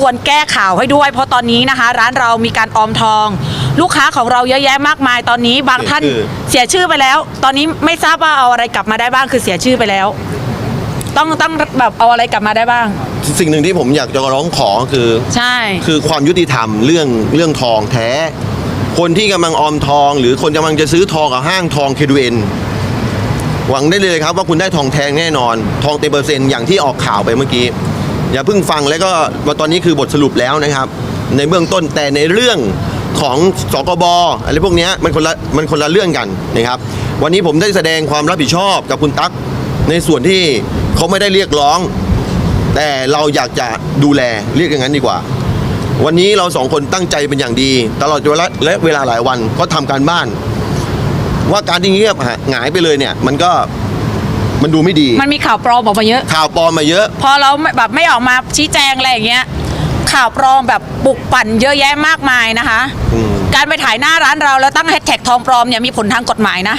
กวนแก้ข่าวให้ด้วย เพราะตอนนี้นะคะ ร้านเรามีการออมทอง ลูกค้าของเราเยอะแยะมากมายตอนนี้บางท่านคือเสียชื่อไปแล้ว ตอนนี้ไม่ทราบว่าเอาอะไรกลับมาได้บ้างคือเสียชื่อไปแล้ว ต้องต้องแบบเอาอะไรกลับมาได้บ้าง สิ่งหนึ่งที่ผมอยากจะร้องขอคือ ใช่ คือความยุติธรรมเรื่องเรื่องทองแท้ คนที่กำลังออมทอง หรือคนกำลังจะซื้อทองกับห้างทองเคดูเอ็นหวังได้เลยครับว่าคุณได้ทองแท้แน่นอน ทองเต็มเปอร์เซ็นต์อย่างที่ออกข่าวไปเมื่อกี้ อย่าเพิ่งฟังแล้วก็ว่าตอนนี้คือบทสรุปแล้วนะครับ ในเบื้องต้นแต่ในเรื่องของสกบอะไรพวกนี้มันคนละมันคนละเรื่องกันนะครับ วันนี้ผมได้แสดงความรับผิดชอบกับคุณตั๊กในส่วนที่เขาไม่ได้เรียกร้อง แต่เราอยากจะดูแลเรียกอย่างนั้นดีกว่า วันนี้เราสองคนตั้งใจเป็นอย่างดี ตลอดเวลาและเวลาหลายวันก็ทำการบ้าน ว่าการที่เงียบหายไปเลยเนี่ย มันก็ มันดูไม่ดี มันมีข่าวปลอมออกมาเยอะ ข่าวปลอมมาเยอะ พอเราไม่แบบไม่ออกมาชี้แจงอะไรอย่างเงี้ย ข่าวปลอมแบบปลุกปั่นเยอะแยะมากมายนะคะ อืม การไปถ่ายหน้าร้านเราแล้วตั้งแฮชแท็กทองปลอมเนี่ยมีผลทางกฎหมายนะ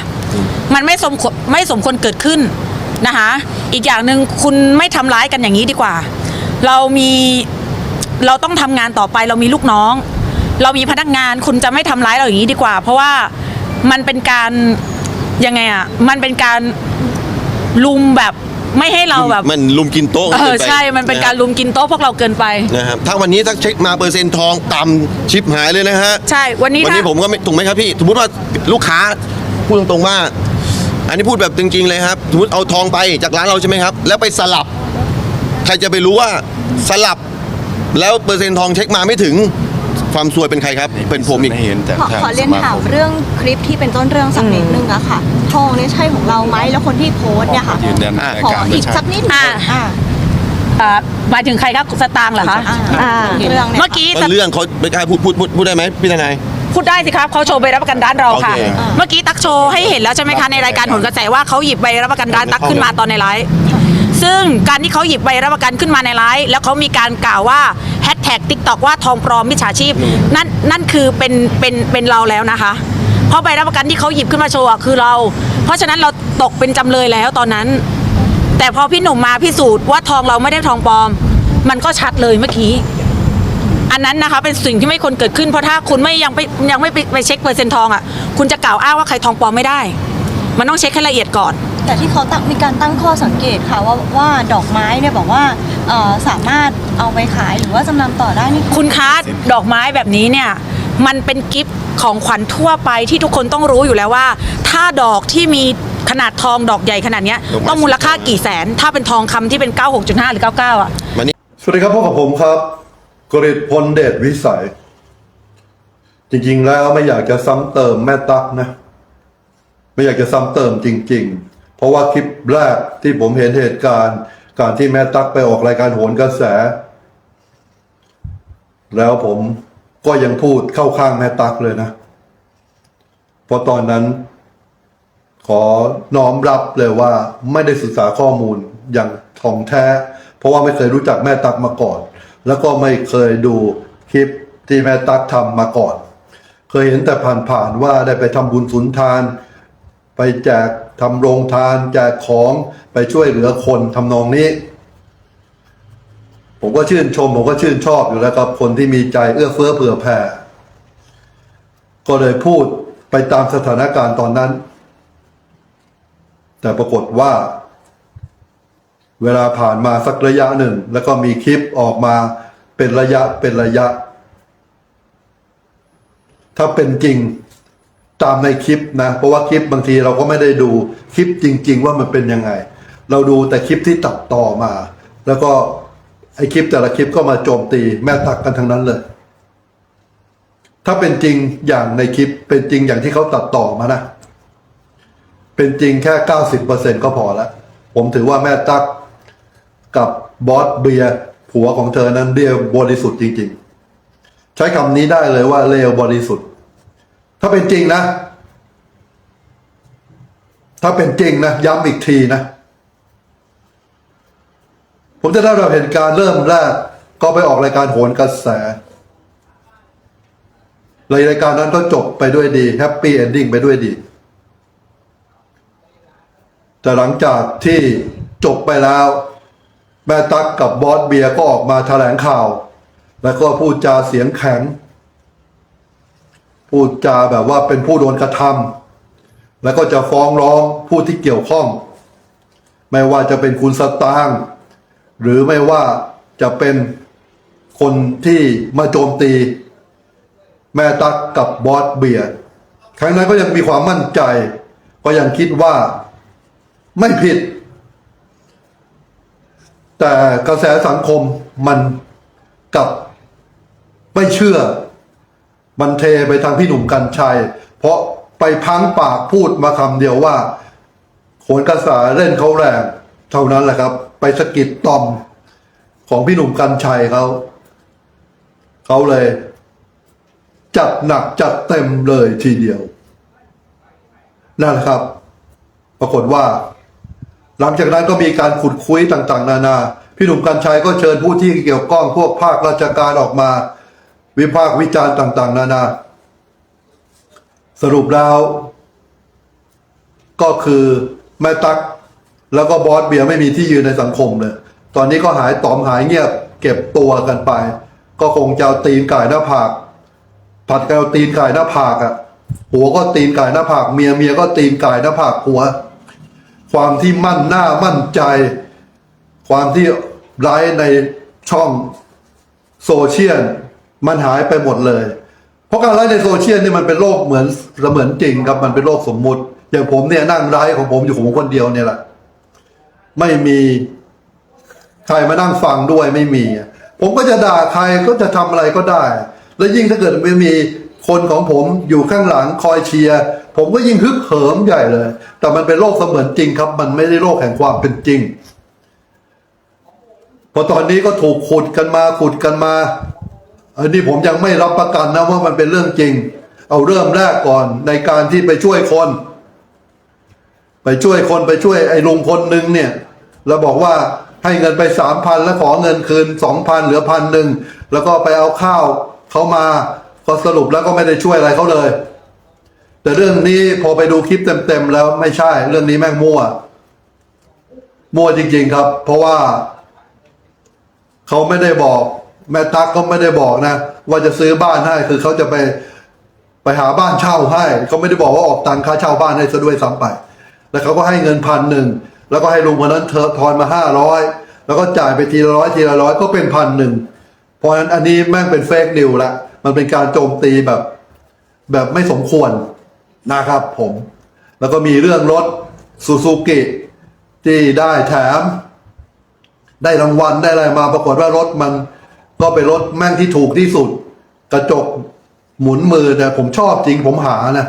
มันไม่สมควรไม่สมควรเกิดขึ้นนะคะ อีกอย่างหนึ่งคุณไม่ทำร้ายกันอย่างนี้ดีกว่า เรามีเราต้องทำงานต่อไปเรามีลูกน้อง เรามีพนักงานคุณจะไม่ทำร้ายเราอย่างนี้ดีกว่า เพราะว่ามันเป็นการยังไงอะมันเป็นการ ลุมแบบไม่ให้เราแบบมันลุมกินโต๊ะเอกิอนไปใช่มันเป็นการลุมกินโต๊ะพวกเราเกินไปนะครับถ้าวันนี้ถ้าเช็คมาเปอร์เซ็นต์ทองต่ำชิปหายเลยนะฮะใช่วันนี้วันนี้ถ้าผมก็ไม่ถูกไหมครับพี่สมมติว่าลูกค้าพูดตรงๆว่า อันนี้พูดแบบจริงๆเลยครับสมมติเอาทองไปจากร้านเราใช่ไหมครับ แล้วไปสลับ ใครจะไปรู้ว่าสลับ แล้วเปอร์เซ็นต์ทองเช็คมาไม่ถึง ความซวยเป็นใครครับ เป็นผมอีกไม่เห็นแต่ขอทางขอเรียนสมาถามคมเรื่องคลิปที่เป็นต้นเรื่องสักนิดนึงอะค่ะทองเนี่ยใช่ของเราไหมแล้วคนที่โพสต์เนี่ยค่ะยืนยันอะในขอการอีไม่กใช่สักนิดอ่าอ่าเอ่อหมายถึงใครครับสตางค์เหรอคะอ่าอ่าเรื่องเนี่ย เมื่อกี้ต้นเรื่องเขาไม่กล้าพูดพูดพูดพูดได้ไหมพี่ทนาย พูดได้สิครับเขาโชว์ใบรับประกันร้านเราค่ะ โอเคเมื่อกี้ตักโชว์ให้เห็นแล้วใช่ไหมคะในรายการผลกระแสว่าเขาหยิบใบรับประกันร้านตักขึ้นมาตอนในไลฟ์ ซึ่งการที่เขาหยิบใบรับประกันขึ้นมาในไลฟ์แล้วเขามีการกล่าวว่าแฮชแท็กติ๊กตอกว่าทองปลอมมิจฉาชีพ นั่นนั่นคือเป็นเป็นเป็นเราแล้วนะคะ เพราะใบรับประกันที่เขาหยิบขึ้นมาโชว์อะคือเรา เพราะฉะนั้นเราตกเป็นจำเลยแล้วตอนนั้น แต่พอพี่หนุ่มมาพิสูจน์ว่าทองเราไม่ได้ทองปลอม มันก็ชัดเลยเมื่อกี้อันนั้นนะคะเป็นสิ่งที่ไม่ควรเกิดขึ้นเพราะถ้าคุณไม่ยังไปยังไม่ไปไปเช็คเปอร์เซ็นต์ทองอะคุณจะกล่าวอ้างว่าใครทองปลอมไม่ได้ มันต้องเช็คให้ละเอียดก่อน แต่ที่เขาตั้งมีการตั้งข้อสังเกตค่ะว่าว่าดอกไม้เนี่ยบอกว่าเอ่อสามารถเอาไปขายหรือว่าจำนำต่อได้นี่คุณคะดอกไม้แบบนี้เนี่ยมันเป็นกิฟต์ของขวัญทั่วไปที่ทุกคนต้องรู้อยู่แล้วว่า ถ้าดอกที่มีขนาดทองดอกใหญ่ขนาดเนี้ยดอกไม้ต้องมูลค่ากี่แสน ถ้าเป็นทองคำที่เป็น 96.5 หรือ 99 อะมานี่สวัสดีครับพบกับผมครับกฤษพลเดชวิสัย จริงๆแล้วไม่อยากจะซ้ำเติมแม่ตั๊กนะ ไม่อยากจะซ้ำเติมจริง ๆ เพราะว่าคลิปแรกที่ผมเห็นเหตุการณ์ การที่แม่ตั๊กไปออกรายการโหนกระแส แล้วผมก็ยังพูดเข้าข้างแม่ตั๊กเลยนะ เพราะตอนนั้น ขอน้อมรับเลยว่าไม่ได้ศึกษาข้อมูลอย่างท่องแท้ เพราะว่าไม่เคยรู้จักแม่ตักมาก่อน แล้วก็ไม่เคยดูคลิปที่แม่ตักทำมาก่อน เคยเห็นแต่ผ่านๆว่าได้ไปทำบุญสุนทาน ไปแจกทำโรงทานแจกของไปช่วยเหลือคนทำนองนี้ ผมก็ชื่นชม ผมก็ชื่นชอบอยู่แล้วครับคนที่มีใจเอื้อเฟื้อเผื่อแผ่ก็เลยพูดไปตามสถานการณ์ตอนนั้น แต่ปรากฏว่า เวลาผ่านมาสักระยะหนึ่ง แล้วก็มีคลิปออกมาเป็นระยะเป็นระยะ ถ้าเป็นจริง ตามในคลิปนะ เพราะว่าคลิปบางทีเราก็ไม่ได้ดูคลิปจริง ๆ ว่ามันเป็นยังไง เราดูแต่คลิปที่ตัดต่อมา แล้วก็ไอคลิปแต่ละคลิปก็มาโจมตีแม่ตักกันทั้งนั้นเลย ถ้าเป็นจริงอย่างในคลิปเป็นจริงอย่างที่เขาตัดต่อมานะ เป็นจริงแค่เก้าสิบเปอร์เซ็นก็พอแล้วผมถือว่าแม่ตักกับบอสเบียผัวของเธอนั้นเรียบริสุทธิ์จริง ๆ ใช้คำนี้ได้เลยว่าเลวบริสุทธิ์ ถ้าเป็นจริงนะ ถ้าเป็นจริงนะ ย้ำอีกทีนะ ผมจะได้รับเหตุการเริ่มแรก ก็ไปออกรายการโหนกระแสรายการนั้นก็จบไปด้วยดีแฮปปี้เอนดิ้งไปด้วยดี แต่หลังจากที่จบไปแล้ว แม่ตั๊กกับบอสเบียร์ก็ออกมาแถลงข่าว แล้วก็พูดจาเสียงแข็ง พูดจาแบบว่าเป็นผู้โดนกระทำแล้วก็จะฟ้องร้องผู้ที่เกี่ยวข้อง ไม่ว่าจะเป็นคุณสตางค์หรือไม่ว่าจะเป็นคนที่มาโจมตี แม่ตักกับบอสเบียร์ครั้งนั้นก็ยังมีความมั่นใจ ก็ยังคิดว่าไม่ผิด แต่กระแสสังคมมันกับไม่เชื่อ มันเทไปทางพี่หนุ่มกัญชัย เพราะไปพังปากพูดมาคำเดียวว่าโขนกระสาเล่นเขาแรงเท่านั้นแหละครับ ไปสกิดตอมของพี่หนุ่มกัญชัยเขาเขาเลย จัดหนักจัดเต็มเลยทีเดียวนั่นแหละครับ ปรากฏว่า หลังจากนั้นก็มีการขุดคุยต่าง ๆ นานา พี่หนุ่มกัญชัยก็เชิญผู้ที่เกี่ยวข้องพวกภาคราชการออกมา วิพากษ์วิจารณ์ต่าง ๆ นานา สรุปแล้ว ก็คือแม่ตัก แล้วก็บอสเบียร์ไม่มีที่ยืนในสังคมเลย ตอนนี้ก็หายตอมหายเงียบ เก็บตัวกันไป ก็คงจะตีนก่ายหน้าผาก ผัดกันตีนก่ายหน้าผากอะหัวก็ตีนก่ายหน้าผากเมียเมียก็ตีนก่ายหน้าผากหัว ความที่มั่นหน้ามั่นใจ ความที่ไร้ในช่องโซเชียล มันหายไปหมดเลย เพราะการไลฟ์ในโซเชียลนี่มันเป็นโลกเหมือนเสมือนจริงครับมันเป็นโลกสมมุติ อย่างผมเนี่ยนั่งไลฟ์ของผมอยู่ของผมคนเดียวเนี่ยแหละไม่มีใครมานั่งฟังด้วยไม่มี ผมก็จะด่าใครก็จะทำอะไรก็ได้ แล้วยิ่งถ้าเกิดไม่มีคนของผมอยู่ข้างหลังคอยเชียร์ผมก็ยิ่งฮึกเหิมใหญ่เลย แต่มันเป็นโลกเสมือนจริงครับ มันไม่ได้โลกแห่งความเป็นจริงพอตอนนี้ก็ถูกขุดกันมาขุดกันมา อันนี้ผมยังไม่รับประกันนะว่ามันเป็นเรื่องจริง เอาเริ่มแรกก่อนในการที่ไปช่วยคน ไปช่วยคนไปช่วยไอ้ลุงคนหนึ่งเนี่ยแล้วบอกว่าให้เงินไปสามพันแล้วขอเงินคืนสองพันเหลือพันหนึ่งแล้วก็ไปเอาข้าวเขามาก็สรุปแล้วก็ไม่ได้ช่วยอะไรเขาเลย แต่เรื่องนี้พอไปดูคลิปเต็มๆแล้วไม่ใช่ เรื่องนี้แม่งมั่ว มั่วจริง ๆครับ เพราะว่าเขาไม่ได้บอก แม่ตั๊กก็ไม่ได้บอกนะ ว่าจะซื้อบ้านให้คือเขาจะไปไปหาบ้านเช่าให้เขาไม่ได้บอกว่าออกตังค่าเช่าบ้านให้ซะด้วยซ้ำไป แล้วเขาก็ให้เงินพันหนึ่งแล้วก็ให้ลุงคนนั้นเธอทอนมาห้าร้อยแล้วก็จ่ายไปทีละร้อยทีละร้อยก็เป็นพันหนึ่งเพราะฉะนั้นอันนี้แม่งเป็นเฟกนิวละมันเป็นการโจมตีแบบ แบบไม่สมควรนะครับผม แล้วก็มีเรื่องรถซูซูกิที่ได้แถม ได้รางวัลได้อะไรมาปรากฏว่ารถมัน ก็เป็นรถแม่งที่ถูกที่สุด กระจกหมุนมือแต่ผมชอบจริงผมหานะ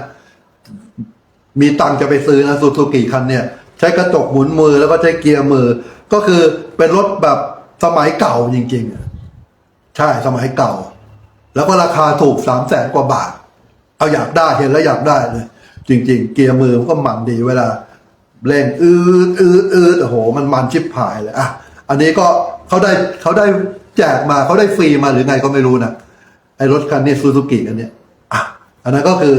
มีตังจะไปซื้อนะซูซูกิคันเนี่ย ใช้กระจกหมุนมือแล้วก็ใช้เกียร์มือ ก็คือเป็นรถแบบสมัยเก่าจริงๆอะใช่สมัยเก่า แล้วก็ราคาถูกสามแสนกว่าบาท เอาอยากได้เห็นแล้วอยากได้เลย จริง ๆ เกียร์มือมันก็มันดีเวลาเร่งอืดอืดอืดโอ้โห มันมันชิบหายเลยอะอันนี้ก็เขาได้เขาได้ แจกมาเขาได้ฟรีมาหรือไงก็ไม่รู้นะไอ้รถคันนี้ซูซูกิอันเนี้ยอะอันนั้นก็คือ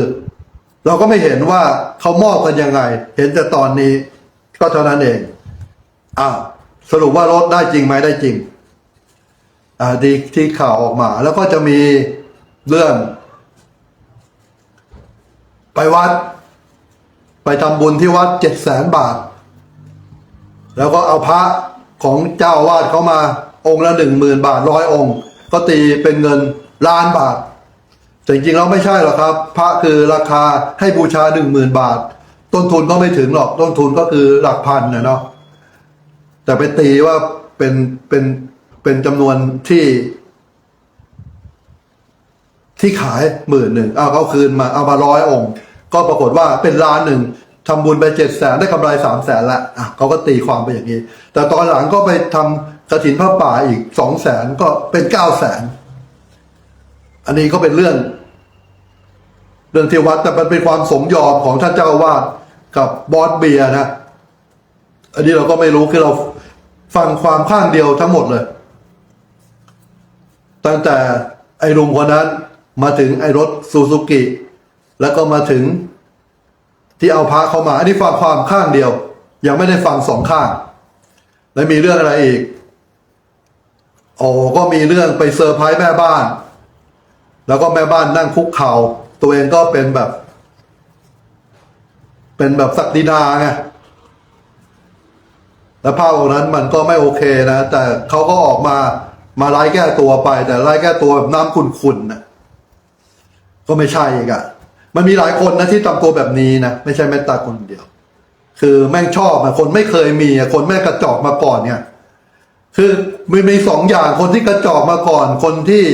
เราก็ไม่เห็นว่าเขามอบกันยังไง เห็นแต่ตอนนี้ก็เท่านั้นเองอ้าสรุปว่ารถได้จริงไหมได้จริงอ่าดีที่ข่าวออกมา แล้วก็จะมีเรื่อง ไปวัด ไปทำบุญที่วัดเจ็ดแสนบาท แล้วก็เอาพระของเจ้าวาดเขามา องค์ละหนึ่งหมื่นบาทร้อยองค์ ก็ตีเป็นเงินล้านบาท แต่จริงๆแล้วไม่ใช่หรอกครับ พระคือราคาให้บูชาหนึ่งหมื่นบาท ต้นทุนก็ไม่ถึงหรอกต้นทุนก็คือหลักพันนะเนาะแต่ไปตีว่าเป็นเป็นเป็นจำนวนที่ ที่ขายหมื่นหนึ่งเอาเขาคืนมาเอามาร้อยองค์ ก็ปรากฏว่าเป็นล้านหนึ่งทำบุญไปเจ็ดแสนได้กำไรสามแสนละอะเขาก็ตีความไปอย่างนี้ แต่ตอนหลังก็ไปทำ กระถินพระป่าอีกสองแสนก็เป็นเก้าแสนอันนี้ก็เป็นเรื่อง เรื่องที่วัดแต่มันเป็นความสมยอมของท่านเจ้าวาสกับบอสเบียนะ อันนี้เราก็ไม่รู้คือเราฟังความข้างเดียวทั้งหมดเลย ตั้งแต่ไอ้ลุงคนนั้นมาถึงไอ้รถซูซูกิแล้วก็มาถึงที่เอาพระเข้ามา อันนี้ฟังความข้างเดียว ยังไม่ได้ฟังสองข้าง แล้วมีเรื่องอะไรอีก โอ้ก็มีเรื่องไปเซอร์ไพรส์แม่บ้าน แล้วก็แม่บ้านนั่งคุกเข่าตัวเองก็เป็นแบบ เป็นแบบศักดินาไงแล้วภาพตรงนั้นมันก็ไม่โอเคนะ แต่เขาก็ออกมามาไล่แก้ตัวไป แต่ไล่แก้ตัวแบบน้ำขุ่นๆนะก็ไม่ใช่อีกอะมันมีหลายคนนะที่ทำตัวแบบนี้นะไม่ใช่แม่ตาคนเดียว คือแม่งชอบอะคนไม่เคยมีอะคนแม่กระจอกมาก่อนเนี่ย คือมันมีสองอย่างคนที่กระจอกมาก่อน คนที่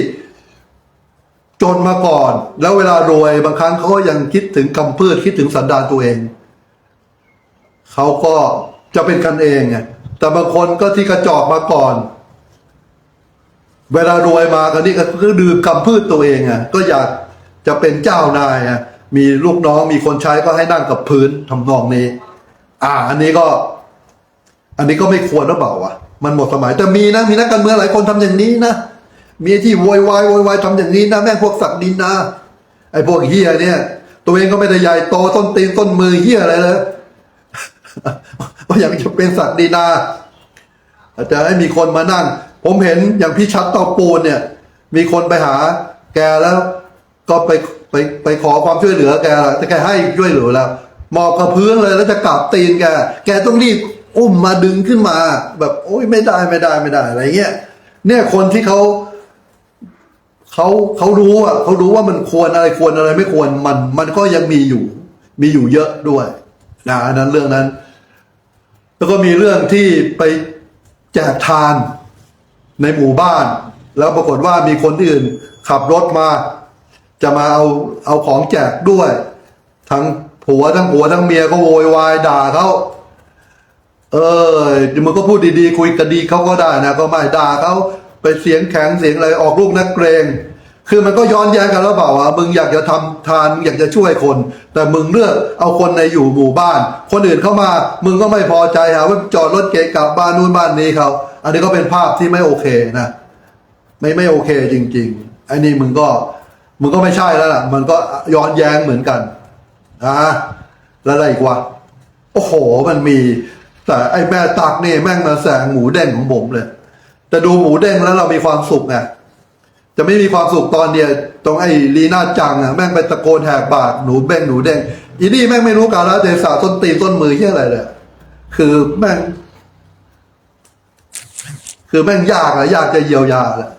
จนมาก่อน แล้วเวลารวยบางครั้งเขาก็ยังคิดถึงกำพืชคิดถึงสันดานตัวเองเขาก็จะเป็นกันเองไงแต่บางคนก็ที่กระจอกมาก่อน เวลารวยมากันนี่ก็คือดื่มกำพืชตัวเองอะก็อยากจะเป็นเจ้านายอะมีลูกน้องมีคนใช้ก็ให้นั่งกับพื้นทำนองนี้ อ่า อันนี้ก็ อันนี้ก็ไม่ควรหรือเปล่าวะ มันหมดสมัยแต่มีนะมีนักการเมืองหลายคนทำอย่างนี้นะมีที่โวยวายโวยวายทำอย่างนี้นะแม่งพวกสักดินนะไอ้พวกเฮียเนี่ย ตัวเองก็ไม่ได้ใหญ่โตต้นตีนต้นมือเฮียอะไรเลยว่าอยากจะเป็นสักดินาแต่ให้มีคนมานั่ง ผมเห็นอย่างพี่ชัดเตาปูนเนี่ย มีคนไปหา แกแล้วก็ไปไปไปขอความช่วยเหลือแกแล้วแต่แกให้ช่วยเหลือแล้วหมอบกับพื้นเลยแล้วจะกลับตีนแก แกต้องรีบ อุ้มมาดึงขึ้นมา แบบโอ้ยไม่ได้ไม่ได้ไม่ได้อะไรเงี้ยเนี่ยคนที่เขาเขาเขารู้อะเขารู้ว่ามันควรอะไรควรอะไรไม่ควรมัน มันก็ยังมีอยู่ มีอยู่เยอะด้วยนะอันนั้นเรื่องนั้น แล้วก็มีเรื่องที่ไปแจกทานในหมู่บ้าน แล้วปรากฏว่ามีคนอื่น ขับรถมา จะมาเอาเอาของแจกด้วย ทั้งผัวทั้งผัวทั้งเมียก็โวยวายด่าเขา เออมึงก็พูดดีๆ คุยกันดีเขาก็ได้นะ ก็ไม่ด่าเขาไปเสียงแข็งเสียงอะไรออกลูกนักเกรง คือมันก็ย้อนแย้งกันแล้วเปล่าว่ามึงอยากจะทำทานอยากจะช่วยคน แต่มึงเลือกเอาคนในอยู่หมู่บ้าน คนอื่นเข้ามา มึงก็ไม่พอใจหาว่าจอดรถเกะกลับบ้านนู่นบ้านนี้เขาอันนี้ก็เป็นภาพที่ไม่โอเคนะไม่ไม่โอเคจริง ๆ อันนี้มึงก็มึงก็ไม่ใช่แล้วล่ะ มันก็ย้อนแย้งเหมือนกันอ่าแล้วอะไรอีกวะโอ้โหมันมี แต่ไอ้แม่ตักนี่แม่งมาแสงหมูเด้งของผมเลย แต่ดูหมูเด้งแล้วเรามีความสุขไงจะไม่มีความสุขตอนเดียวตรงไอ้ลีน่าจังอะแม่งไปตะโกนแหกปากหนูเบ้งหนูเด้งอีนี่แม่งไม่รู้กาลเทศะต้นตีต้นมือที่อะไรเลยคือแม่ง คือแม่งยากอะยากจะเยียวยาละ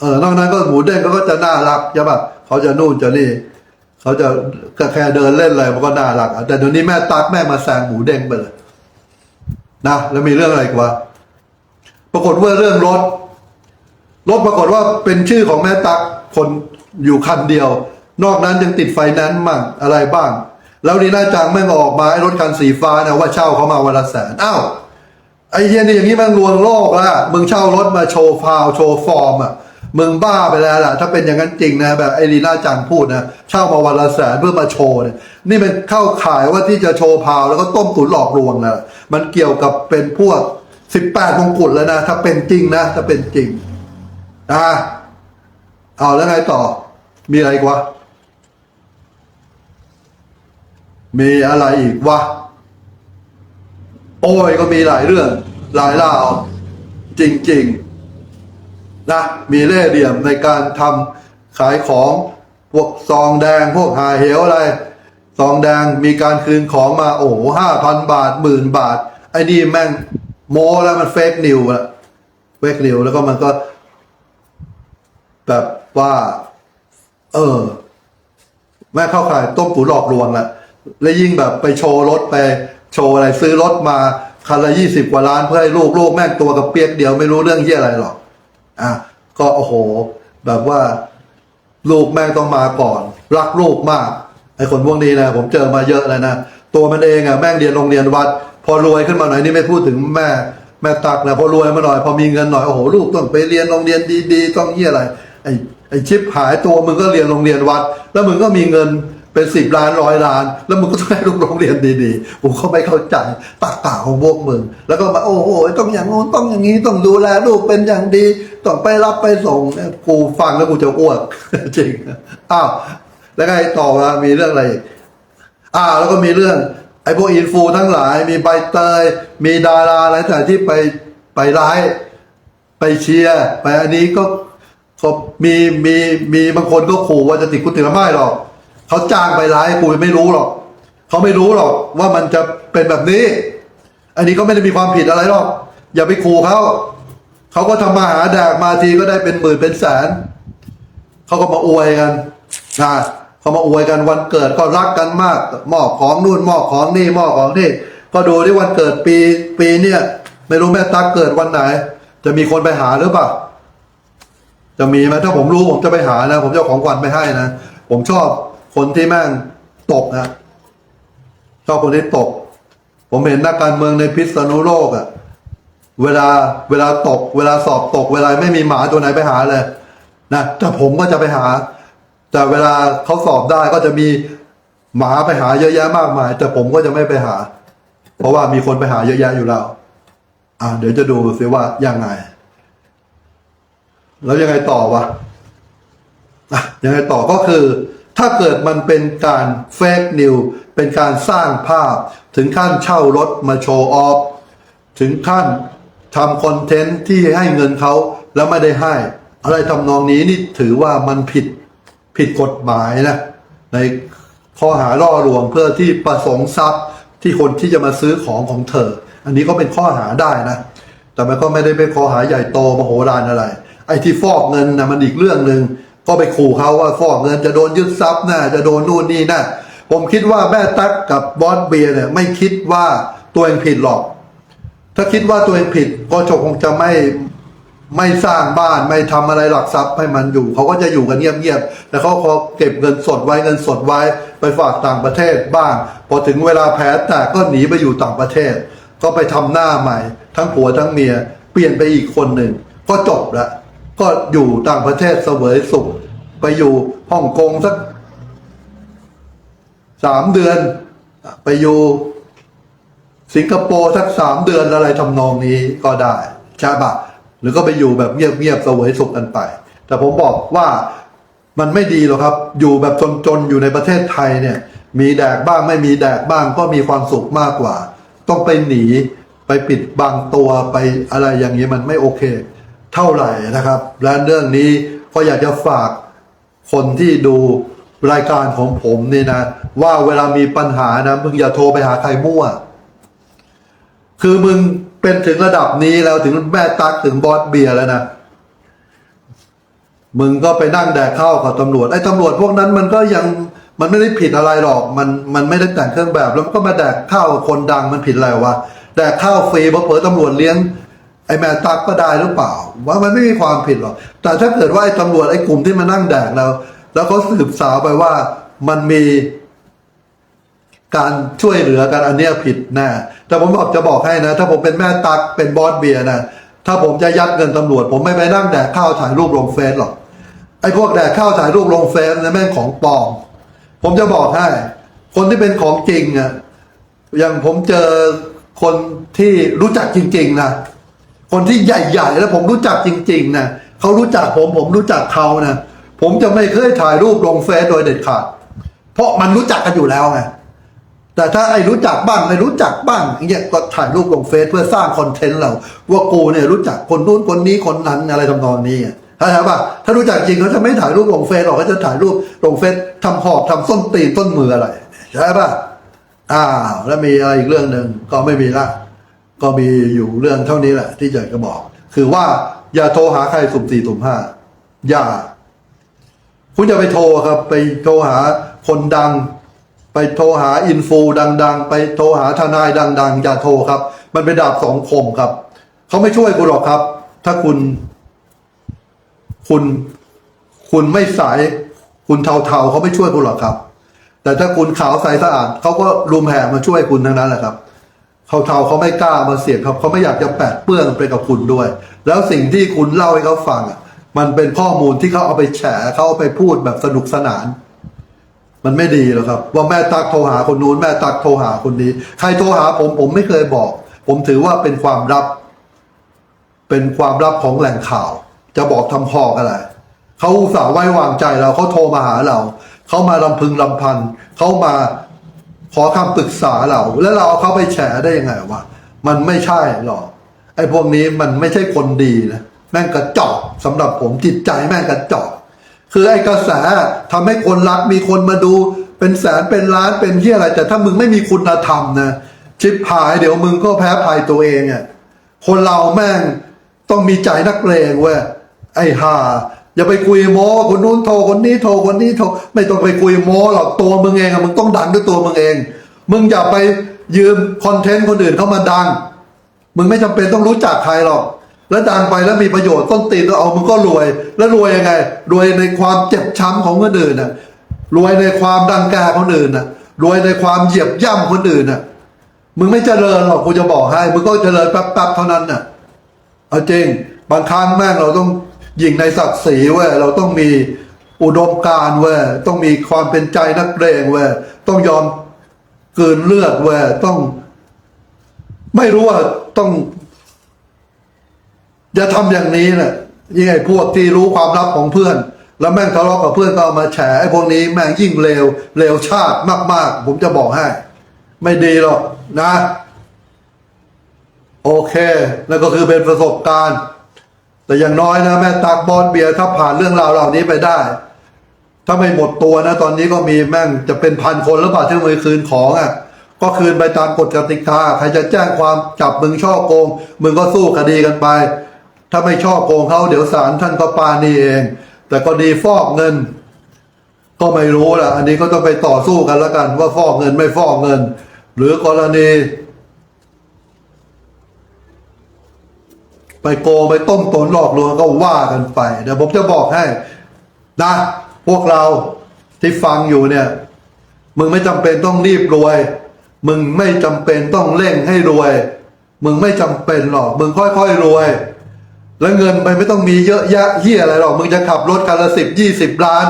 เออนอกนั้นก็หมูเด้งเขาก็จะน่ารักใช่ปะเขาจะนู่นจะนี่เขาจะแค่เดินเล่นอะไรมันก็น่ารักอะแต่เดี๋ยวนี้แม่ตักแม่มาแซงหมูเด้งไปเลย นะแล้วมีเรื่องอะไรกวะปรากฏว่าเรื่องรถ รถปรากฏว่าเป็นชื่อของแม่ตักคนอยู่คันเดียว นอกนั้นยังติดไฟแนนซ์มั่งอะไรบ้าง แล้วนีน่าจังแม่งออกมาไอ้รถคันสีฟ้านี่ยว่าเช่าเขามาวันละแสนอ้าวไอ้เฮียนี่อย่างนี้มันลวงโลกละมึงเช่ารถมาโชว์ฟาวโชว์ฟอร์มอะมึงบ้าไปแล้วล่ะ ถ้าเป็นอย่างนั้นจริงนะ แบบไอ้ลีน่าจังพูดนะ เช่ามาวันละแสนเพื่อมาโชว์เนี่ยนี่มันเข้าขายว่าที่จะโชว์พาวแล้วก็ต้มตุ๋นหลอกลวงแล้ว มันเกี่ยวกับเป็นพวกสิบแปดมงกุฎแล้วนะ ถ้าเป็นจริงนะ ถ้าเป็นจริงอ่าเอาแล้วไงต่อ มีอะไรกวะมีอะไรอีกวะ โอ้ยก็มีหลายเรื่อง หลายราว จริง ๆ นะ มีเล่ห์เหลี่ยมในการทำขายของ พวกซองแดง พวกหาเหวอะไร ซองแดงมีการคืนของมาโอ้ห้าพันบาทหมื่นบาท ไอ้นี่แม่งโมแล้วมันเฟกนิวอะเฟกนิวแล้วก็มันก็ แบบว่า เออ แม่เข้าข่ายต้มตุ๋หลอกลวงละแล้วยิ่งแบบไปโชว์รถไป โชว์อะไรซื้อรถมาคันละยี่สิบกว่าล้านเพื่อให้ลูกลูกแม่งตัวกับเปียกเดียวไม่รู้เรื่องเยี่ยอะไรหรอก อะ ก็โอ้โห แบบว่า ลูกแม่งต้องมาก่อน รักลูกมาก ไอ้คนพวกนี้นะผมเจอมาเยอะเลยนะตัวมันเองอะแม่งเรียนโรงเรียนวัด พอรวยขึ้นมาหน่อยนี่ไม่พูดถึงแม่แม่ตักนะพอรวยมาหน่อยพอมีเงินหน่อยโอ้โหลูกต้องไปเรียนโรงเรียนดีๆต้องเยี่ยอะไรไอ้ไอ้ชิปหายตัวมึงก็เรียนโรงเรียนวัด แล้วมึงก็มีเงินเป็นสิบล้านร้อยล้าน แล้วมึงก็ต้องให้ลูกโรงเรียนดีๆผมก็ไม่เข้าใจตักกาของพวกมึง แล้วก็มาโอ้โหต้องอย่างงู้นต้องอย่างนี้ต้องดูแลลูกเป็นอย่างดีต้องไปรับไปส่งกูฟังแล้วกูจะอ้วกจริงอ้าว แล้วไงต่อมามีเรื่องอะไรอีกอ่า แล้วก็มีเรื่อง ไอ้พวกอินฟูทั้งหลาย มีใบเตย มีดาราอะไรแต่ที่ไปไปร้ายไปเชียร์ไปอันนี้ก็ก็มีมีมีบางคนก็ขู่ว่าจะติดคุกติดละไม่หรอกเขาจ้างไปร้ายกูไม่รู้หรอกเขาไม่รู้หรอกว่ามันจะเป็นแบบนี้ อันนี้ก็ไม่ได้มีความผิดอะไรหรอกอย่าไปขู่เขาเขาก็ทำมาหาแดกมาทีก็ได้เป็นหมื่นเป็นแสนเขาก็มาอวยกันนะ เขามาอวยกันวันเกิดก็รักกันมากมอบของนู่นมอบของนี่มอบของนี่ก็ดูที่วันเกิดปีปีเนี่ยไม่รู้แม่ตั๊กเกิดวันไหน จะมีคนไปหาหรือเปล่าจะมีไหมถ้าผมรู้ผมจะไปหานะ ผมจะเอาของขวัญไปให้นะ ผมชอบคนที่แม่งตกนะชอบคนที่ตก ผมเห็นนักการเมืองในพิษณุโลกอะ่ะ เวลาเวลาตก เวลาสอบตก เวลาไม่มีหมาตัวไหนไปหาเลยนะแต่ผมก็จะไปหา แต่เวลาเขาสอบได้ก็จะมีหมาไปหาเยอะแยะมากมาย แต่ผมก็จะไม่ไปหา เพราะว่ามีคนไปหาเยอะแยะอยู่แล้ว อ่า เดี๋ยวจะดูสิว่ายังไง แล้วยังไงต่อวะอะยังไงต่อก็คือ ถ้าเกิดมันเป็นการเฟกนิวเป็นการสร้างภาพ ถึงขั้นเช่ารถมาโชว์ออฟถึงขั้นทำคอนเทนต์ที่ให้เงินเขาแล้วไม่ได้ให้ อะไรทำนองนี้นี่ถือว่ามันผิด ผิดกฎหมายนะในข้อหาล่อลวงเพื่อที่ประสงค์ทรัพย์ที่คนที่จะมาซื้อของของเธอ อันนี้ก็เป็นข้อหาได้นะ แต่มันก็ไม่ได้เป็นข้อหาใหญ่โตมโหฬารอะไร ไอ้ที่ฟอกเงินนะมันอีกเรื่องหนึ่งก็ไปขู่เขาว่าฟอกเงินจะโดนยึดทรัพย์นะจะโดนนู่นนี่นะผมคิดว่าแม่ตั๊กกับบอสเบียร์เนี่ยไม่คิดว่าตัวเองผิดหรอก ถ้าคิดว่าตัวเองผิดก็จคงจะไม่ ไม่สร้างบ้านไม่ทำอะไรหลักทรัพย์ให้มันอยู่ เขาก็จะอยู่กันเงียบๆแล้วเขาขอเก็บเงินสดไว้เงินสดไว้ไปฝากต่างประเทศบ้าง พอถึงเวลาแพ้แตกก็หนีไปอยู่ต่างประเทศ ก็ไปทำหน้าใหม่ ทั้งผัวทั้งเมีย เปลี่ยนไปอีกคนหนึ่ง ก็จบละก็อยู่ต่างประเทศเสวยสุข ไปอยู่ฮ่องกงสักสามเดือน ไปอยู่สิงคโปร์สักสามเดือนอะไรทำนองนี้ก็ได้ใช่ปะ รือก็ไปอยู่แบบเงียบๆเสวยสุขกันไป แต่ผมบอกว่ามันไม่ดีหรอกครับ อยู่แบบจนๆ อยู่ในประเทศไทยเนี่ย มีแดกบ้างไม่มีแดกบ้างก็มีความสุขมากกว่า ต้องไปหนีไปปิดบังตัวไปอะไรอย่างนี้มันไม่โอเค เท่าไหร่นะครับ และเรื่องนี้ก็อยากจะฝากคนที่ดูรายการของผมนี่นะ ว่าเวลามีปัญหานะมึงอย่าโทรไปหาใครมั่ว คือมึง เป็นถึงระดับนี้แล้วถึงแม่ตักถึงบอสเบียร์แล้วนะมึงก็ไปนั่งแดกข้าวกับตำรวจไอ้ตำรวจพวกนั้นมันก็ยังมันไม่ได้ผิดอะไรหรอก มันมันไม่ได้แต่งเครื่องแบบ แล้วมันก็มาแดกข้าวคนดังมันผิดอะไรวะแดกข้าวฟรีเพราะเผลอตำรวจเลี้ยงไอ้แม่ตักก็ได้หรือเปล่า ว่ามันไม่มีความผิดหรอก แต่ถ้าเกิดว่าไอ้ตำรวจไอ้กลุ่มที่มานั่งแดกแล้ว แล้วเขาสืบสาวไปว่ามันมีการช่วยเหลือกันอันเนี้ยผิดแน่ แต่ผมบอกจะบอกให้นะ ถ้าผมเป็นแม่ตักเป็นบอสเบียร์นะถ้าผมจะยัดเงินตำรวจ ผมไม่ไปนั่งแดกข้าวถ่ายรูปลงเฟซหรอกไอ้พวกแดกข้าวถ่ายรูปลงเฟซนะแม่งของปลอมผมจะบอกให้ คนที่เป็นของจริงอะอย่างผมเจอคนที่รู้จักจริง ๆนะคนที่ใหญ่ๆแล้วผมรู้จักจริง ๆนะเขารู้จักผมผมรู้จักเขานะผมจะไม่เคยถ่ายรูปลงเฟซโดยเด็ดขาด เพราะมันรู้จักกันอยู่แล้วไง แต่ถ้าไอ้รู้จักบ้างไม่รู้จักบ้างอย่างเงี้ยก็ถ่ายรูปลงเฟซเพื่อสร้างคอนเทนต์เรา ว่ากูเนี่ยรู้จักคนนู้นคนนี้คนนั้นอะไรทำนองนี้อะเข้าใจป่ะถ้ารู้จักจริงเขาจะไม่ถ่ายรูปลงเฟซหรอกเขาจะถ่ายรูปลงเฟซทำหอบทำส้นตีนต้นมืออะไรใช่ป่ะอ้าวแล้วมีอะไรอีกเรื่องหนึ่งก็ไม่มีละก็มีอยู่เรื่องเท่านี้แหละ ที่อยากจะบอก คือว่าอย่าโทรหาใครสุ่มสี่สุ่มห้าอย่า คุณจะไปโทรครับ ไปโทรหาคนดัง ไปโทรหาอินฟูดัง ๆ ไปโทรหาทนายดัง ๆ อย่าโทรครับ มันเป็นดาบสองคมครับ เขาไม่ช่วยคุณหรอกครับ ถ้าคุณ คุณ คุณไม่สาย คุณเทาๆเขาไม่ช่วยคุณหรอกครับ แต่ถ้าคุณขาวใสสะอาดเขาก็รุมแห่มาช่วยคุณทั้งนั้นแหละครับเขาเทาเขาไม่กล้ามาเสี่ยงครับเขาไม่อยากจะแปดเปื้อนไปกับคุณด้วย แล้วสิ่งที่คุณเล่าให้เขาฟังอะมันเป็นข้อมูลที่เขาเอาไปแฉเขาเอาไปพูดแบบสนุกสนาน มันไม่ดีหรอกครับ ว่าแม่ตักโทรหาคนนู้นแม่ตักโทรหาคนนี้ ใครโทรหาผมผมไม่เคยบอก ผมถือว่าเป็นความลับ เป็นความลับของแหล่งข่าว จะบอกทำพอกอะไรเขาอุตส่าห์ไว้วางใจเราเขาโทรมาหาเราเขามาลำพึงลำพันเขามาขอคำปรึกษาเรา แล้วเราเอาเขาไปแฉได้ยังไงวะมันไม่ใช่หรอกไอ้พวกนี้มันไม่ใช่คนดีนะแม่งกระจอกสำหรับผมจิตใจแม่งกระจอก คือไอ้กระแสทำให้คนรักมีคนมาดู เป็นแสนเป็นล้านเป็นที่อะไร แต่ถ้ามึงไม่มีคุณธรรมนะชิบหายเดี๋ยวมึงก็แพ้ภัยตัวเองอะคนเราแม่งต้องมีใจนักเลงเว้ยไอ้ห่าอย่าไปคุยโม้คนนู้นโทรคนนี้โทรคนนี้โทรไม่ต้องไปคุยโม้หรอกตัวมึงเองอะมึงต้องดังด้วยตัวมึงเอง มึงอย่าไปยืมคอนเทนต์คนอื่นเข้ามาดัง มึงไม่จำเป็นต้องรู้จักใครหรอก แล้วดังไปแล้วมีประโยชน์ต้นตีนแล้วเอามึงก็รวย แล้วรวยยังไง รวยในความเจ็บช้ำของคนอื่นน่ะรวยในความดังแกคนอื่นน่ะรวยในความเหยียบย่ำคนอื่นน่ะมึงไม่เจริญหรอกกูจะบอกให้ มึงก็เจริญแป๊บๆเท่านั้นน่ะเอาจริงบางครั้งแม่งเราต้องยิงในศักดิ์ศรีเว้ยเราต้องมีอุดมการเว้ยต้องมีความเป็นใจนักเรงเว้ยต้องยอมเกลืนเลือดเว้ยต้อง ไม่รู้ว่าต้อง อย่าทำอย่างนี้นะยิ่งไอ้พวกที่รู้ความลับของเพื่อน แล้วแม่งทะเลาะกับเพื่อนก็เอามาแฉไอ้พวกนี้แม่งยิ่งเลวเลวชาติมาก ๆ ผมจะบอกให้ ไม่ดีหรอกนะ โอเคนั่นก็คือเป็นประสบการณ์ แต่อย่างน้อยนะ แม่ตักบอลเบียร์ถ้าผ่านเรื่องราวเหล่านี้ไปได้ ถ้าไม่หมดตัวนะ ตอนนี้ก็มีแม่งจะเป็นพันคนแล้วบาทที่มือคืนของอะก็คืนไปตามกฎกติกา ใครจะแจ้งความจับมึงช่อโกง มึงก็สู้คดีกันไป ถ้าไม่ช่อโกงเขาเดี๋ยวศาลท่านก็ปาณีเอง แต่ก็ดีฟอกเงิน ก็ไม่รู้แหละอันนี้ก็ต้องไปต่อสู้กันล้วกัน ว่าฟอกเงินไม่ฟอกเงิน หรือกรณี ไปโกงไปต้มตนหลอกลวงก็ว่ากันไปเดี๋ยวผมจะบอกให้นะพวกเราที่ฟังอยู่เนี่ย มึงไม่จำเป็นต้องรีบรวย มึงไม่จำเป็นต้องเร่งให้รวย มึงไม่จำเป็นหรอก มึงค่อยๆรวย แล้วเงินไปไม่ต้องมีเยอะแยะเฮียอะไรหรอก มึงจะขับรถคันละสิบยี่สิบล้าน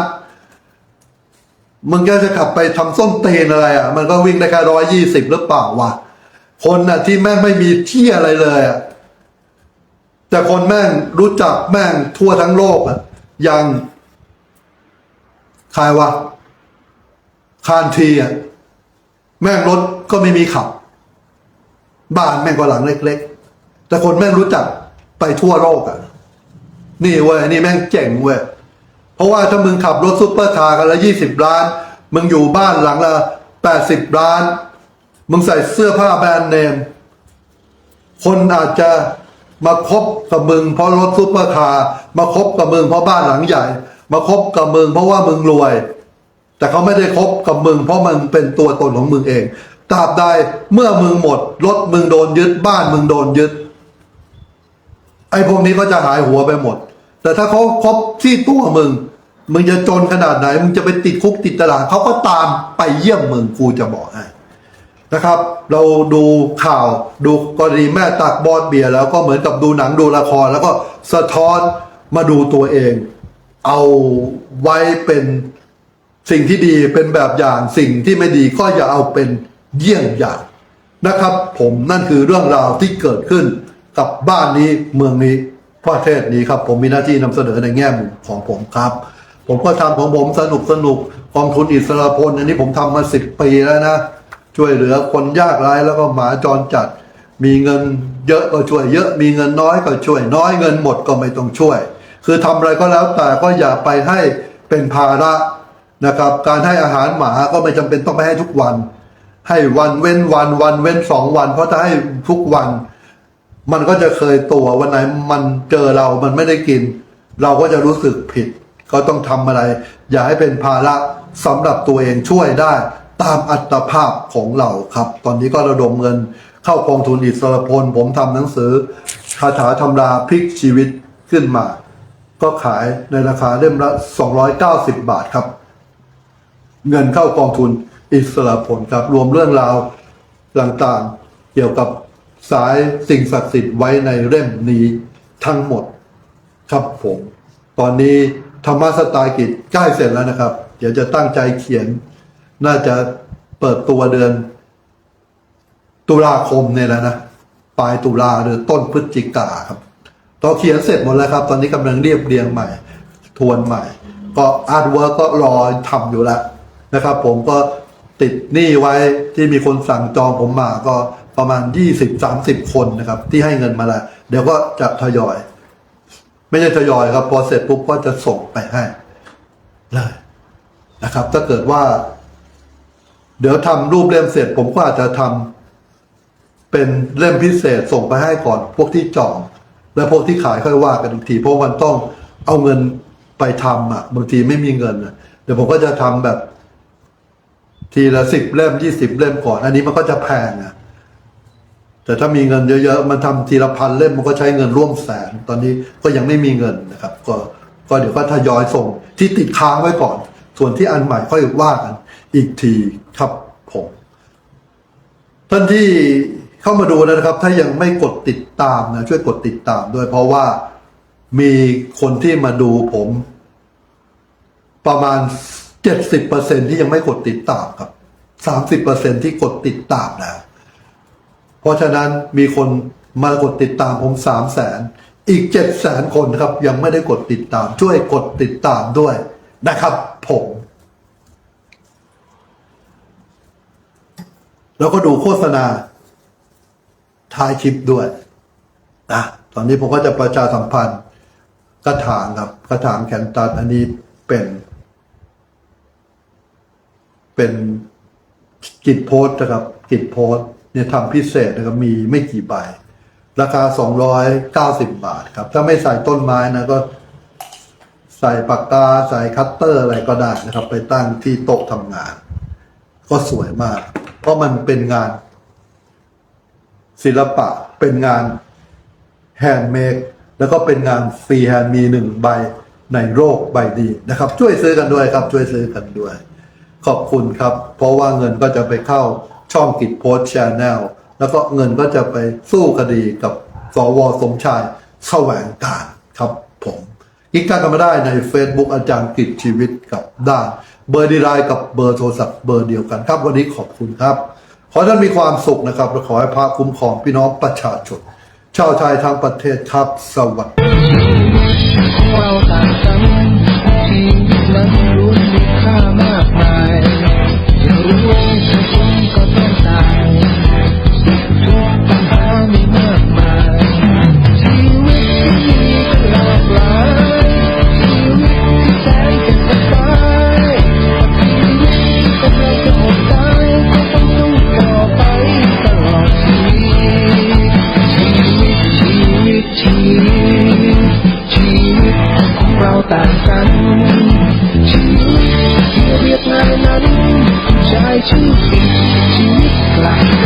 มึงก็จะขับไปทำส้นเตนอะไรอะ มันก็วิ่งได้แค่ร้อยยี่สิบหรือเปล่าวะคนน่ะ ที่แม่งไม่มีเที่ยอะไรเลยอะแต่คนแม่งรู้จักแม่งทั่วทั้งโลกอะย่างใครวะคานทีอะแม่งรถก็ไม่มีขับ บ้านแม่งก็หลังเล็ก ๆ แต่คนแม่งรู้จัก ไปทั่วโลกอะ นี่เว้ยนี่แม่งเจ๋งเว้ยเพราะว่าถ้ามึงขับรถซุปเปอร์คาร์กันละยี่สิบล้าน มึงอยู่บ้านหลังละแปดสิบล้าน มึงใส่เสื้อผ้าแบรนด์เนม คนอาจจะมาคบกับมึงเพราะรถซุปเปอร์คาร์มาคบกับมึงเพราะบ้านหลังใหญ่ มาคบกับมึงเพราะว่ามึงรวย แต่เขาไม่ได้คบกับมึง เพราะมึงเป็นตัวตนของมึงเองตราบใดเมื่อมึงหมดรถมึงโดนยึดบ้านมึงโดนยึด ไอ้พวกนี้ก็จะหายหัวไปหมด แต่ถ้าเขาครบที่ตัวมึง มึงจะจนขนาดไหน มึงจะไปติดคุกติดตารางเขาก็ตามไปเยี่ยมมึงกูจะบอกให้นะครับ เราดูข่าวดูกรณีแม่ตักบอดเบียร์แล้วก็เหมือนกับดูหนังดูละคร แล้วก็สะท้อนมาดูตัวเอง เอาไว้เป็นสิ่งที่ดีเป็นแบบอย่างสิ่งที่ไม่ดีก็อย่าเอาเป็นเยี่ยงอย่างนะครับ ผมนั่นคือเรื่องราวที่เกิดขึ้น กับบ้านนี้เมืองนี้ประเทศนี้ครับ ผมมีหน้าที่นำเสนอในแง่มุมของผมครับ ผมก็ทำของผมสนุกสนุกกองทุนอิสระพล อันนี้ผมทำมาสิบปีแล้วนะ ช่วยเหลือคนยากไร้แล้วก็หมาจรจัด มีเงินเยอะก็ช่วยเยอะ มีเงินน้อยก็ช่วยน้อยเงินหมดก็ไม่ต้องช่วย คือทำอะไรก็แล้วแต่ก็อย่าไปให้เป็นภาระนะครับ การให้อาหารหมาก็ไม่จำเป็นต้องไปให้ทุกวัน ให้วันเว้นวันวันเว้นสองวัน เพราะถ้าให้ทุกวัน มันก็จะเคยตัววันไหนมันเจอเรามันไม่ได้กิน เราก็จะรู้สึกผิด ก็ต้องทำอะไร อย่าให้เป็นภาระสำหรับตัวเองช่วยได้ ตามอัตภาพของเราครับ ตอนนี้ก็ระดมเงิน เข้ากองทุนอิสรพล ผมทำหนังสือคาถาธรรมราพลิกชีวิตขึ้นมา ก็ขายในราคาเล่มละ 290 บาทครับ เงินเข้ากองทุนอิสระผลครับรวมเรื่องราวต่างๆ เกี่ยวกับ สายสิ่งศักดิ์สิทธิ์ไว้ในเล่มนี้ทั้งหมดครับผม ตอนนี้ธรรมสไตล์กิจใกล้เสร็จแล้วนะครับ เดี๋ยวจะตั้งใจเขียน น่าจะเปิดตัวเดือน ตุลาคมเนี่ยแหละนะปลายตุลาหรือต้นพฤศจิกาครับตอนเขียนเสร็จหมดแล้วครับ ตอนนี้กำลังเรียบเรียงใหม่ ทวนใหม่ ก็อาร์ตเวิร์กก็รอทำอยู่แล้วนะครับ ผมก็ติดหนี้ไว้ที่มีคนสั่งจองผมมาก็ ประมาณ 20-30 คนนะครับ ที่ให้เงินมาแล้วเดี๋ยวก็จะทยอย ไม่ใช่ทยอยครับ พอเสร็จปุ๊บก็จะส่งไปให้เลยนะครับ ถ้าเกิดว่า เดี๋ยวทำรูปเล่มเสร็จ ผมก็อาจจะทำเป็นเล่มพิเศษส่งไปให้ก่อน พวกที่จอง แล้วพวกที่ขายค่อยว่ากันอีกที เพราะมันต้องเอาเงินไปทำอะบางทีไม่มีเงินอะเดี๋ยวผมก็จะทำแบบ ทีละสิบเล่มยี่สิบเล่มก่อน อันนี้มันก็จะแพงอะ แต่ถ้ามีเงินเยอะๆ มันทำทีละพันเล่มมันก็ใช้เงินร่วมแสน ตอนนี้ก็ยังไม่มีเงินนะครับ ก็ก็เดี๋ยวก็ทยอยส่งที่ติดค้างไว้ก่อน ส่วนที่อันใหม่ค่อยว่ากัน อีกทีครับผมท่านที่เข้ามาดูนะครับ ถ้ายังไม่กดติดตามนะช่วยกดติดตามด้วย เพราะว่ามีคนที่มาดูผม ประมาณเจ็ดสิบเปอร์เซ็นที่ยังไม่กดติดตามครับสามสิบเปอร์เซ็นที่กดติดตามแล้ว เพราะฉะนั้นมีคนมากดติดตามผมสามแสนอีกเจ็ดแสนคนครับ ยังไม่ได้กดติดตาม ช่วยกดติดตามด้วยนะครับผมแล้วก็ดูโฆษณาท้ายคลิปด้วยนะตอนนี้ผมก็จะประชาสัมพันธ์กระถางครับกระถางแขนตัดอันนี้เป็น เป็นกิจโพสต์นะครับกิจโพสต์ เนี่ยทำพิเศษนะครับมีไม่กี่ใบ ราคา 290 บาทครับ ถ้าไม่ใส่ต้นไม้นะก็ใส่ปากกาใส่คัตเตอร์อะไรก็ได้นะครับ ไปตั้งที่โต๊ะทำงาน ก็สวยมาก เพราะมันเป็นงาน ศิลปะเป็นงานแฮนด์เมดแล้วก็เป็นงานฟรีแฮนด์มีหนึ่งใบในโลกใบนี้นะครับ ช่วยซื้อกันด้วยครับ ช่วยซื้อกันด้วย ขอบคุณครับ เพราะว่าเงินก็จะไปเข้า ช่องกิจโพสต์ชาแนลแล้วก็เงินก็จะไปสู้คดีกับสวสมชายแสวงการครับผมอีกการกันมาได้ใน Facebook อาจารย์กิจชีวิตกับด้านเบอร์ดีไลน์กับเบอร์โทรศัพท์เบอร์เดียวกันครับ วันนี้ขอบคุณครับ ขอท่านมีความสุขนะครับและขอให้พระคุ้มครองพี่น้องประชาชนชาวไทยทั้งประเทศครับสวัสดี la